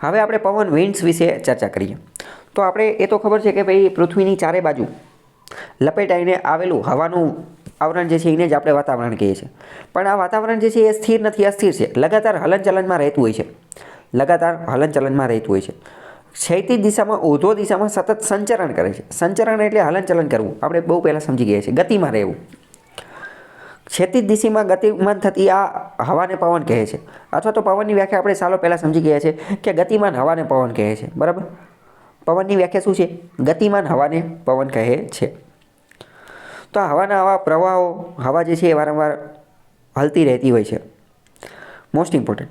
હવે આપણે પવન વિન્ડ્સ વિશે ચર્ચા કરીએ. તો આપણે એ તો ખબર છે કે ભાઈ પૃથ્વીની ચારે બાજુ લપેટાઈને આવેલું હવાનું આવરણ જે છે એને જ આપણે વાતાવરણ કહીએ છીએ. પણ આ વાતાવરણ જે છે એ સ્થિર નથી, અસ્થિર છે. લગાતાર હલનચલનમાં રહેતું હોય છે. લગાતાર હલનચલનમાં રહેતું હોય છે. ક્ષૈતિજ દિશામાં ઓધો દિશામાં સતત સંચરણ કરે છે. સંચરણ એટલે હલનચલન કરવું. આપણે બહુ પહેલાં સમજી ગયા છીએ. ગતિમાં રહેવું. ક્ષૈતિજ દિશામાં ગતિમાન થતી આ હવાને પવન કહે છે. અથવા તો પવનની વ્યાખ્યા આપણે સાલો પહેલાં સમજી ગયા છે કે ગતિમાન હવાને પવન કહે છે. બરાબર? પવનની વ્યાખ્યા શું છે? ગતિમાન હવાને પવન કહે છે. તો આ હવાના આવા પ્રવાહો, હવા જે છે એ વારંવાર હલતી રહેતી હોય છે. મોસ્ટ ઇમ્પોર્ટન્ટ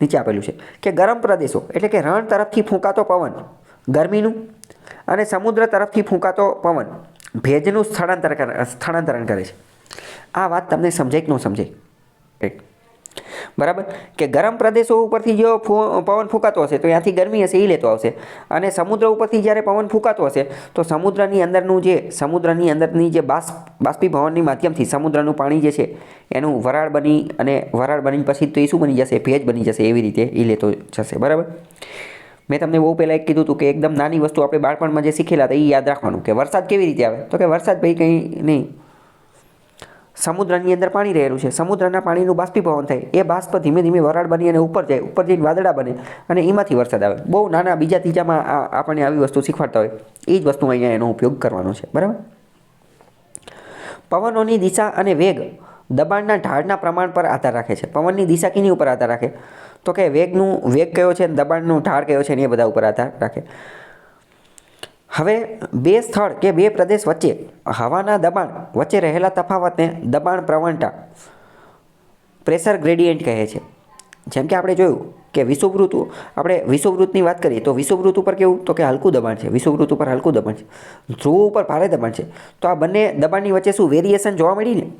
નીચે આપેલું છે કે ગરમ પ્રદેશો એટલે કે રણ તરફથી ફૂંકાતો પવન, ગરમીનું અને સમુદ્ર તરફથી ફૂંકાતો પવન ભેજનું સ્થળાંતર સ્થળાંતરણ કરે છે. આ વાત તમને સમજાય કે ન સમજાય? બરાબર? કે ગરમ પ્રદેશો ઉપરથી જો પવન ફૂંકાતો હશે, તો ત્યાંથી ગરમી હશે, એ લેતો આવશે. અને સમુદ્ર ઉપરથી જ્યારે પવન ફૂંકાતો હશે, તો સમુદ્રની અંદરનું જે, સમુદ્રની અંદરની જે બાષ્પ, બાષ્પીભવનની માધ્યમથી સમુદ્રનું પાણી જે છે, એનું વરાળ બની અને વરાળ બની પછી તો એ શું બની જશે? ભેજ બની જશે, એવી રીતે એ લેતો જશે. બરાબર? મેં તમને બહુ પહેલાં એક કીધું હતું કે એકદમ નાની વસ્તુ આપણે બાળપણમાં જે શીખેલા હતા, એ યાદ રાખવાનું કે વરસાદ કેવી રીતે આવે? તો કે વરસાદ ભાઈ કંઈ નહીં. સમુદ્રની અંદર પાણી રહેલું છે. સમુદ્રના પાણીનું બાષ્પીભવન થાય. એ બાષ્પ ધીમે ધીમે વરાળ બની અને ઉપર જાય. ઉપર જઈને વાદળા બને અને એમાંથી વરસાદ આવે. બહુ નાના બીજા ત્રીજામાં આપણને આવી વસ્તુ શીખવાડતા હોય. એ જ વસ્તુ અહીંયા એનો ઉપયોગ કરવાનો છે. બરાબર? પવનોની દિશા અને વેગ દબાણના ઢાળના પ્રમાણ પર આધાર રાખે છે. પવનની દિશા કિની ઉપર આધાર રાખે? તો કે વેગનું, વેગ કયો છે દબાણનું ઢાળ કયો છે ને એ બધા ઉપર આધાર રાખે. હવે બે સ્થળ કે બે પ્રદેશ વચ્ચે હવાના દબાણ વચ્ચે રહેલા તફાવતને દબાણ પ્રવણતા પ્રેશર ગ્રેડિયન્ટ કહે છે. જેમ કે આપણે જોયું કે વિષુવવૃત્ત આપણે વિષુવવૃત્તની વાત કરીએ તો વિષુવવૃત્ત ઉપર કેવું? તો કે હલકું દબાણ છે. વિષુવવૃત્ત ઉપર હલકું દબાણ છે. ધ્રુવ ઉપર ભારે દબાણ છે. તો આ બંને દબાણની વચ્ચે શું વેરિએશન જોવા મળી ને?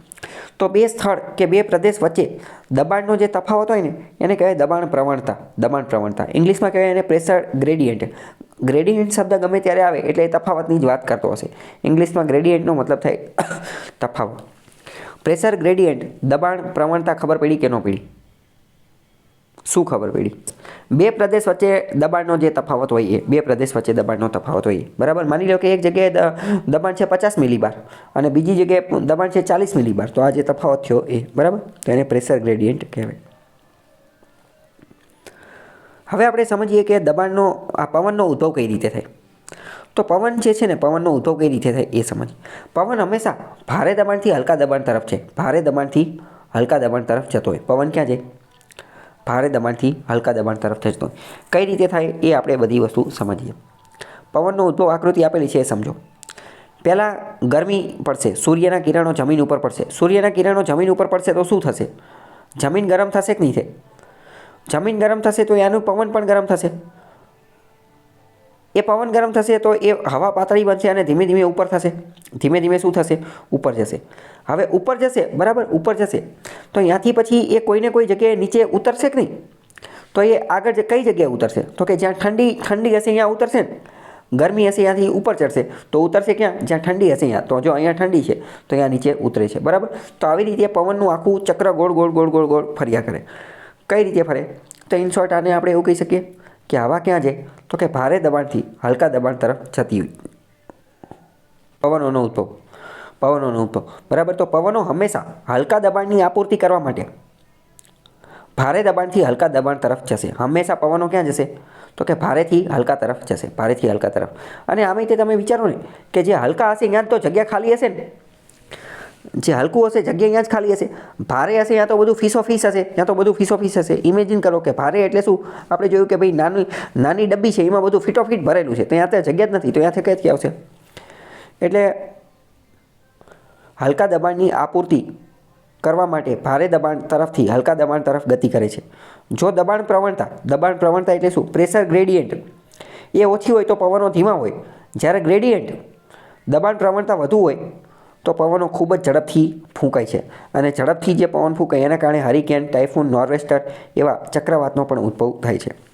તો બે સ્થળ કે બે પ્રદેશ વચ્ચે દબાણનો જે તફાવત હોય ને, એને કહેવાય દબાણ પ્રવણતા. દબાણ પ્રવણતા. ઇંગ્લિશમાં કહેવાય એને પ્રેશર ગ્રેડિયન્ટ ગ્રેડિયન્ટ શબ્દ ગમે ત્યારે આવે એટલે એ તફાવતની જ વાત કરતો હશે. ઇંગ્લિશમાં ગ્રેડિયન્ટનો મતલબ થાય તફાવત. પ્રેશર ગ્રેડિયન્ટ દબાણ પ્રવણતા ખબર પડી કે ન પડી? શું ખબર પડી? બે પ્રદેશ વચ્ચે દબાણનો જે તફાવત હોય એ, બે પ્રદેશ વચ્ચે દબાણનો તફાવત હોય. બરાબર? માની લો કે એક જગ્યાએ દબાણ છે પચાસ મિલીબાર અને બીજી જગ્યાએ દબાણ છે ચાલીસ મિલીબાર. તો આ જે તફાવત થયો એ, બરાબર? તો એને પ્રેશર ગ્રેડિયન્ટ કહેવાય. હવે આપણે સમજીએ કે દબાણનો, આ પવનનો ઉદ્ભવ કઈ રીતે થાય? તો પવન જે છે ને, પવનનો ઉદ્ભવ કઈ રીતે થાય એ સમજ. પવન હંમેશા ભારે દબાણથી હલકા દબાણ તરફ છે. ભારે દબાણથી હલકા દબાણ તરફ જતો હોય. પવન ક્યાં જાય? ભારે દબાણથી હલકા દબાણ તરફ હોય. કઈ રીતે થાય એ આપણે બધી વસ્તુ સમજીએ. પવનનો ઉદ્ભવ આકૃતિ આપેલી છે એ સમજો. પહેલાં ગરમી પડશે, સૂર્યના કિરણો જમીન ઉપર પડશે. સૂર્યના કિરણો જમીન ઉપર પડશે તો શું થશે? જમીન ગરમ થશે કે નહીં થાય? જમીન ગરમ થશે તો એનું પવન પણ ગરમ થશે. એ પવન ગરમ થશે તો એ હવા પાતળી બનશે અને ધીમે ધીમે ઉપર થશે. ધીમે ધીમે શું થશે? ઉપર જશે. હવે ઉપર જશે, બરાબર? ઉપર જશે. તો અહીંયાથી પછી એ કોઈને કોઈ જગ્યાએ નીચે ઉતરશે કે નહીં? તો એ આગળ કઈ જગ્યાએ ઉતરશે? તો કે જ્યાં ઠંડી ઠંડી હશે અહીંયા ઉતરશે ને? ગરમી હશે ત્યાંથી ઉપર ચડશે. તો ઉતરશે ક્યાં? જ્યાં ઠંડી હશે અહીંયા. તો જો અહીંયા ઠંડી છે, તો અહીંયા નીચે ઉતરે છે. બરાબર? તો આવી રીતે પવનનું આખું ચક્ર ગોળ ગોળ ગોળ ગોળ ગોળ ફર્યા કરે. કઈ રીતે ફરે? તો ઇન શોર્ટ આને આપણે એવું કહી શકીએ કે હવા ક્યાં છે? તો કે ભારે દબાણથી, હલકા દબાણ તરફ જતી હોય. પવનોનો ઉદ્ભવ. પવનોનો ઉદ્ભવ બરાબર? તો પવનો હંમેશા હલકા દબાણની આપૂર્તિ કરવા માટે. ભારે દબાણથી હલકા દબાણ તરફ જશે. હંમેશા પવનો ક્યાં જશે? તો કે ભારેથી હલકા તરફ જશે. ભારેથી હલકા તરફ. અને આમ તે તમે વિચારો ને કે જે હલકા હશે ત્યાં તો જગ્યા ખાલી હશે ને? જે હલકું હશે, જગ્યા અહીંયા જ ખાલી હશે. ભારે હશે ત્યાં તો બધું ફીસો ફીસ હશે. ત્યાં તો બધું ફીસો ફીસ હશે. ઇમેજિન કરો કે ભારે એટલે શું? આપણે જોયું કે ભાઈ નાની નાની ડબ્બી છે, એમાં બધું ફીટો ફીટ ભરેલું છે. ત્યાં ત્યાં જગ્યા જ નથી. તો ત્યાંથી કઈ આવશે? એટલે હલકા દબાણની આપૂર્તિ કરવા માટે ભારે દબાણ તરફથી હલકા દબાણ તરફ ગતિ કરે છે. જો દબાણ પ્રવણતા દબાણ પ્રવણતા એટલે શું? Pressure gradient. એ ઓછી હોય તો પવનો ધીમા હોય. જ્યારે ગ્રેડિયન્ટ દબાણ પ્રવણતા વધુ હોય તો પવનો ખૂબ જ ઝડપથી ફૂંકાય છે. અને ઝડપથી જે પવન ફૂંકાય એના કારણે હરિકેન, ટાઇફૂન, નોર્વેસ્ટર એવા ચક્રવાતનો પણ ઉદ્ભવ થાય છે.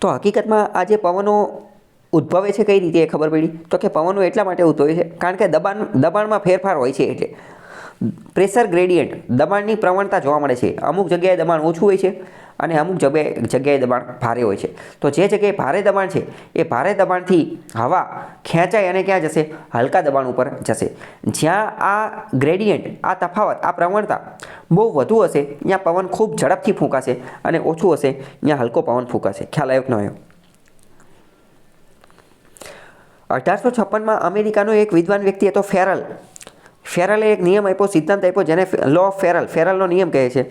તો હકીકતમાં આ જે પવનો ઉદ્ભવે છે કઈ રીતે એ ખબર પડી? તો કે પવનો એટલા માટે ઉદ્ભવે છે, કારણ કે દબાણ, દબાણમાં ફેરફાર હોય છે એટલે. પ્રેશર ગ્રેડિયન્ટ, દબાણની પ્રવણતા જોવા મળે છે. અમુક જગ્યાએ દબાણ ઓછું હોય છે અને અમુક જગ્યાએ જગ્યાએ દબાણ ભારે હોય છે. તો જે જગ્યાએ ભારે દબાણ છે, એ ભારે દબાણથી હવા ખેંચાય અને ક્યાં જશે? હલકા દબાણ ઉપર જશે. જ્યાં આ ગ્રેડિયન્ટ, આ તફાવત, આ પ્રવણતા બહુ વધુ હશે, ત્યાં પવન ખૂબ ઝડપથી ફૂંકાશે અને ઓછું હશે, ત્યાં હલકો પવન ફૂંકાશે. ખ્યાલ આવ્યો ન આવ્યો? અઢારસો છપ્પનમાં અમેરિકાનો એક વિદ્વાન વ્યક્તિ હતો ફેરલ. ફેરલે એક નિયમ આપ્યો, સિદ્ધાંત આપ્યો જેને લો ઓફ ફેરલ ફેરલનો નિયમ કહે છે.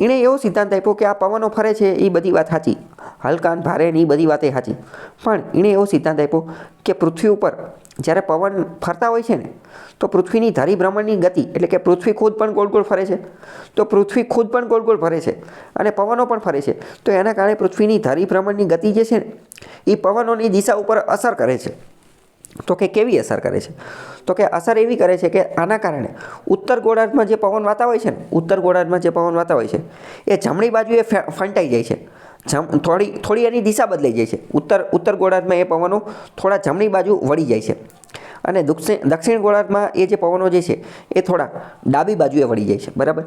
એણે એવો સિદ્ધાંત આપ્યો કે આ પવનો ફરે છે, એ બધી વાત સાચી. હલકાન ભારે ને એ બધી વાતે સાચી. પણ એણે એવો સિદ્ધાંત આપ્યો કે પૃથ્વી ઉપર જ્યારે પવન ફરતા હોય છે ને, તો પૃથ્વીની ધરી ભ્રમણની ગતિ એટલે કે પૃથ્વી ખુદ પણ ગોળ ગોળ ફરે છે. તો પૃથ્વી ખુદ પણ ગોળ ગોળ ફરે છે અને પવનો પણ ફરે છે. તો એના કારણે પૃથ્વીની ધરી ભ્રમણની ગતિ જે છે ને એ પવનોની દિશા ઉપર અસર કરે છે. તો કે કેવી અસર કરે છે? તો કે અસર એવી કરે છે કે આના કારણે ઉત્તર ગોળાર્ધમાં જે પવન વાતા હોય છે ને, ઉત્તર ગોળાર્ધમાં જે પવન વાતા હોય છે, એ જમણી બાજુએ ફંટાઈ જાય છે. જમ, થોડી થોડી એની દિશા બદલાઈ જાય છે. ઉત્તર ઉત્તર ગોળાર્ધમાં એ પવનો થોડા જમણી બાજુ વળી જાય છે. અને દક્ષિણ દક્ષિણ ગોળાર્ધમાં એ જે પવનો જે છે, એ થોડા ડાબી બાજુએ વળી જાય છે. બરાબર?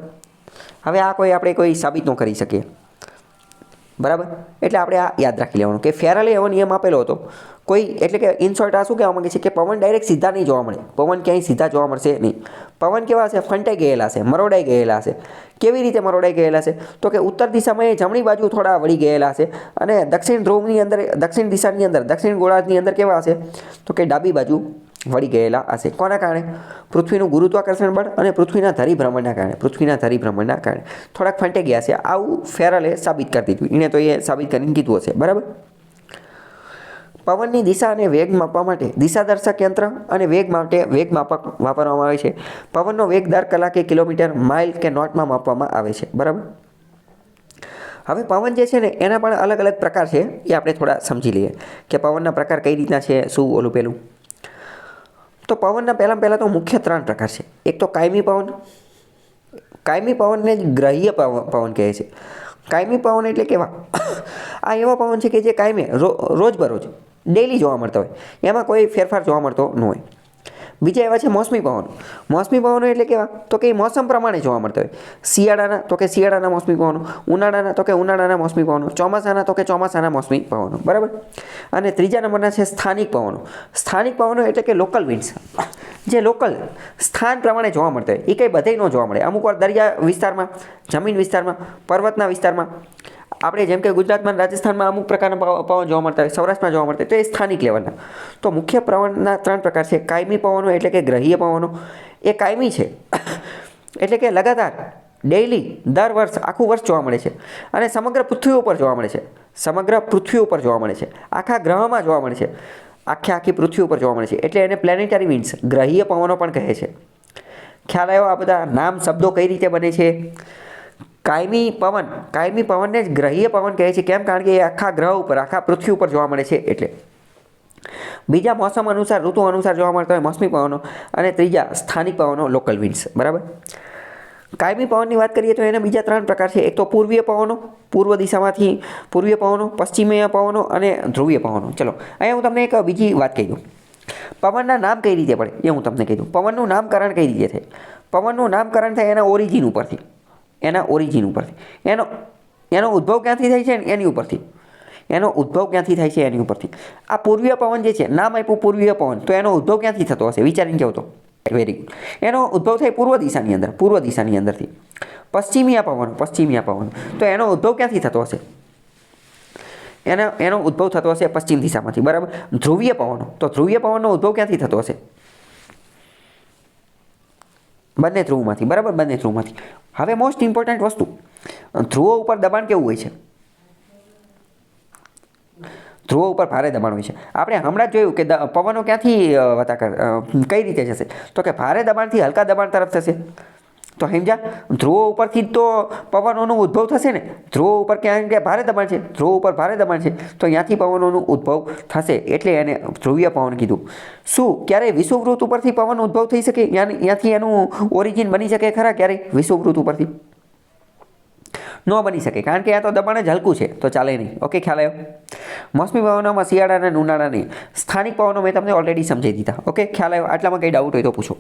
હવે આ કોઈ આપણે કોઈ સાબિત ન કરી શકીએ. બરાબર? એટલે આપણે આ યાદ રાખી લેવાનું કે ફેરાલે એવો નિયમ આપેલો હતો. કોઈ એટલે કે ઇન શોર્ટ આ શું કહેવા માગે છે કે પવન ડાયરેક્ટ સીધા નહીં જોવા મળે. પવન ક્યાંય સીધા જોવા મળશે નહીં. પવન કેવા હશે ફંટાઈ ગયેલા છે, મરોડાઈ ગયેલા છે. કેવી રીતે મરોડાઈ ગયેલા છે? તો કે ઉત્તર દિશામાં એ જમણી બાજુ થોડા વળી ગયેલા છે અને દક્ષિણ ધ્રુવની અંદર, દક્ષિણ દિશાની અંદર, દક્ષિણ ગોળાર્ધની અંદર કેવા હશે તો કે ડાબી બાજુ વળી ગયેલા હશે કોના કારણે? પૃથ્વીનું ગુરુત્વાકર્ષણ બળ અને પૃથ્વીના ધરી ભ્રમણના કારણે. પૃથ્વીના ધરી ભ્રમણના કારણે. થોડાક ફંટે ગયા છે. આવું ફેરલે સાબિત કરી દીધું. એણે તો એ સાબિત કરીને કીધું હશે. બરાબર? પવનની દિશા અને વેગ માપવા માટે દિશાદર્શક યંત્ર અને વેગ માટે વેગ માપક વાપરવામાં આવે છે. પવનનો વેગ દર કલાકે કિલોમીટર, માઇલ કે નોટમાં માપવામાં આવે છે. બરાબર? હવે પવન જે છે ને, એના પણ અલગ અલગ પ્રકાર છે. એ આપણે થોડા સમજી લઈએ. કે પવનના પ્રકાર કઈ રીતના છે? શું ઓલું પેલું? તો પવનના પહેલાં પહેલાં તો મુખ્ય ત્રણ પ્રકાર છે. એક તો કાયમી પવન. કાયમી પવનને જ ગ્રહ્ય પવન કહે છે. કાયમી પવન એટલે કેવા? આ એવા પવન છે કે જે કાયમે રોજબરોજ ડેલી જોવા મળતા હોય. એમાં કોઈ ફેરફાર જોવા મળતો ન હોય. બીજા એવા છે મોસમી પવનો. મોસમી પવનો એટલે કેવા? તો કે મોસમ પ્રમાણે જોવા મળતા હોય. શિયાળાના, તો કે શિયાળાના મોસમી પવનો. ઉનાળાના, તો કે ઉનાળાના મોસમી પવનો. ચોમાસાના, તો કે ચોમાસાના મોસમી પવનો. બરાબર? અને ત્રીજા નંબરના છે સ્થાનિક પવનો. સ્થાનિક પવનો એટલે કે લોકલ વિન્ડ્સ જે લોકલ સ્થાન પ્રમાણે જોવા મળતા હોય. એ કંઈ બધે ન જોવા મળે. અમુક વાર દરિયા વિસ્તારમાં, જમીન વિસ્તારમાં, પર્વતના વિસ્તારમાં આપણે જેમ કે ગુજરાતમાં રાજસ્થાનમાં અમુક પ્રકારના પવ- પવન જોવા મળતા હોય, સૌરાષ્ટ્રમાં જોવા મળતા તો એ સ્થાનિક લેવલના તો મુખ્ય પવનના ત્રણ પ્રકાર છે, કાયમી પવનો એટલે કે ગ્રહીય પવનો. એ કાયમી છે. એટલે કે લગાતાર ડેઇલી દર વર્ષ, આખું વર્ષ જોવા મળે છે. અને સમગ્ર પૃથ્વી ઉપર જોવા મળે છે. સમગ્ર પૃથ્વી ઉપર જોવા મળે છે. આખા ગ્રહમાં જોવા મળે છે. આખે આખી પૃથ્વી ઉપર જોવા મળે છે. એટલે એને પ્લેનેટરી મીન્સ ગ્રહીય પવનો પણ કહે છે. ખ્યાલ આવ્યો આ બધા? નામ, શબ્દો કઈ રીતે બને છે? કાયમી પવન, કાયમી પવનને જ ગ્રહીય પવન કહે છે. કેમ? કારણ કે એ આખા ગ્રહ ઉપર, આખા પૃથ્વી ઉપર જોવા મળે છે એટલે. બીજા મોસમ અનુસાર, ઋતુ અનુસાર જોવા મળતા હોય મોસમી પવનો અને ત્રીજા સ્થાનિક પવનો લોકલ વિન્ડ્સ બરાબર? કાયમી પવનની વાત કરીએ તો એના બીજા ત્રણ પ્રકાર છે. એક તો પૂર્વીય પવનો, પૂર્વ દિશામાંથી પૂર્વીય પવનો, પશ્ચિમીય પવનો અને ધ્રુવીય પવનો. ચલો, અહીંયા હું તમને એક બીજી વાત કહી દઉં. પવનના નામ કઈ રીતે પડે? એ હું તમને કહી દઉં. પવનનું નામકરણ કઈ રીતે થાય? પવનનું નામકરણ થાય એના ઓરિજિન ઉપરથી. એના ઓરિજિન ઉપરથી. એનો એનો ઉદ્ભવ ક્યાંથી થાય છે? એની ઉપરથી. એનો ઉદ્ભવ ક્યાંથી થાય છે? એની ઉપરથી. આ પૂર્વીય પવન જે છે, નામ આપ્યું પૂર્વીય પવન. તો એનો ઉદ્ભવ ક્યાંથી થતો હશે? વિચારીને કહો તો? વેરી ગુડ એનો ઉદ્ભવ થાય પૂર્વ દિશાની અંદર, પૂર્વ દિશાની અંદરથી. પશ્ચિમીયા પવન પશ્ચિમીયા પવન. તો એનો ઉદ્ભવ ક્યાંથી થતો હશે? એનો એનો ઉદ્ભવ થતો હશે પશ્ચિમ દિશામાંથી, બરાબર? ધ્રુવીય પવનો. તો ધ્રુવીય પવનનો ઉદ્ભવ ક્યાંથી થતો હશે? બંને ધ્રુવમાંથી, બરાબર? બંને ધ્રુવમાંથી. હવે મોસ્ટ ઇમ્પોર્ટન્ટ વસ્તુ, ધ્રુવો ઉપર દબાણ કેવું હોય છે? ધ્રુવો ઉપર ભારે દબાણ હોય છે. આપણે હમણાં જ જોયું કે પવનો ક્યાંથી વતા કઈ રીતે જશે? તો કે ભારે દબાણથી હલકા દબાણ તરફ થશે તો સમજ્યા ધ્રુવો ઉપરથી તો પવનોનો ઉદ્ભવ થશે ને? ધ્રુવો ઉપર ક્યાં ક્યાં ભારે દબાણ છે? ધ્રુવો ઉપર ભારે દબાણ છે. તો ત્યાંથી પવનોનું ઉદ્ભવ થશે એટલે એને ધ્રુવીય પવન કીધું. શું ક્યારેય વિષુવવૃત્ત ઉપરથી પવન ઉદ્ભવ થઈ શકે? ત્યાંથી એનું ઓરિજિન બની શકે ખરા? ક્યારેય વિષુવવૃત્ત ઉપરથી. ન બની શકે, કારણ કે આ તો દબાણ જ હલકું છે, તો ચાલે નહીં. ઓકે, ખ્યાલ આવ્યો? મોસમી પવનોમાં શિયાળા અને ઉનાળા સ્થાનિક પવનો મેં તમને ઓલરેડી સમજાવી દીધા. ઓકે, ખ્યાલ આવ્યો? આટલામાં કંઈ ડાઉટ હોય તો પૂછો.